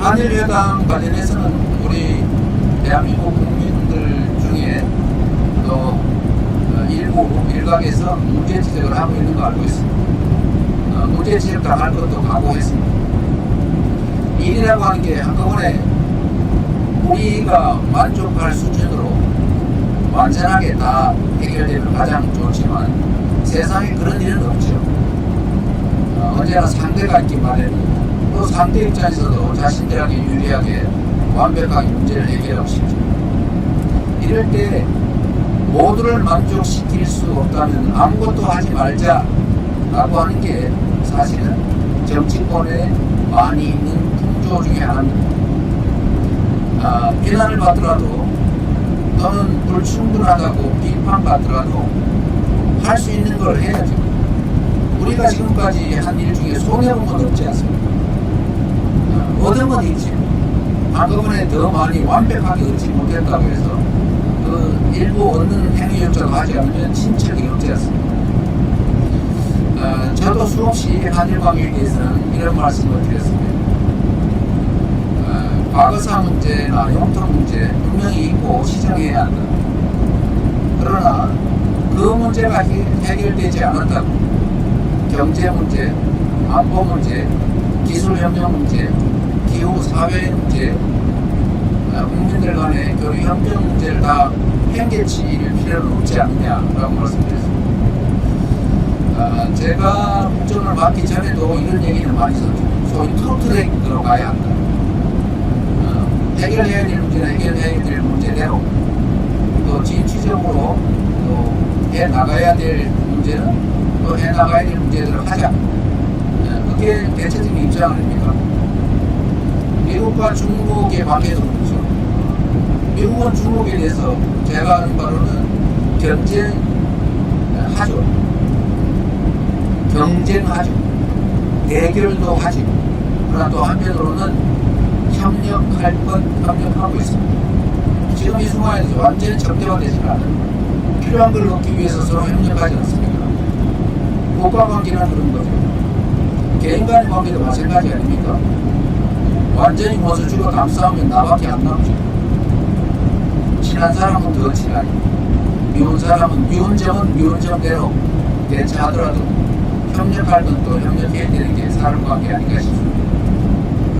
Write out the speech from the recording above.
한일 회담 관련해서는 우리 대한민국 국민들 중에 또 어, 일부 일각에서 문제 지적을 하고 있는 거 알고 있습니다. 어, 문제 지적 당할 것도 각오했습니다. 일이라고 하는 게 한꺼번에 우리가 만족할 수준으로 완전하게 다 해결되면 가장 좋지만 세상에 그런 일은 없죠. 어, 언제나 상대가 있기 마련이고 또 상대 입장에서도 자신들에게 유리하게 완벽하게 문제를 해결하고 싶죠. 이럴 때 모두를 만족시킬 수 없다면 아무것도 하지 말자라고 하는 게 사실은 정치권에 많이 있는 풍조 중에 하나입니다. 아, 비난을 받더라도 또는 불충분하다고 비판받더라도 할 수 있는 걸 해야죠. 우리가 지금까지 한 일 중에 손해본 건 없지 않습니까? 어, 얻은 건 있지. 한꺼번에 더 많이 완벽하게 얻지 못했다고 해서 그 일부 얻는 행위조차도 하지 않으면 없지 않습니까? 어, 저도 수없이 한일 관계에 대해서는 이런 말씀을 드렸습니다. 어, 과거사 문제나 영토 문제 분명히 있고 시정해야 한다. 그러나 그 문제가 해- 해결되지 않았다고 경제 문제, 안보 문제, 기술 협력 문제, 기후 사회 문제, 어, 국민들 간의 교류 협력 문제를 다 행개칠 필요는 없지 않느냐라고 말씀드렸습니다. 아, 제가 국정을 맡기 전에도 이런 얘기를 많이 했었죠. 소위 투트랙으로 가야 한다. 어, 해결해야 될 문제는 해결해야 될 문제대로 또 진취적으로 또 해 나가야 될 문제는 또 해 나가야 될 문제대로 하자. 어, 그게 대체적인 입장 아닙니까? 미국과 중국의 관계도 그렇죠. 미국은 중국에 대해서 제가 아는 바로는 경쟁하죠. 경쟁하죠. 대결도 하죠. 그러나 또 한편으로는 협력할 것 협력하고 있습니다. 지금 이 순간에서 완전히 적대화되지는 않아요. 필요한 걸 얻기 위해서 서로 협력하지 않습니까? 국가 관계는 그런 거죠. 개인 간의 관계도 마찬가지 아닙니까? 완전히 죽어 감싸우면 나밖에 안 남죠. 친한 사람은 더 친하니, 미운 사람은 미운 점은 미운 점대로 대처하더라도 협력할 건또 협력해야 되는 게 사람 관계 아닌가 싶습니다.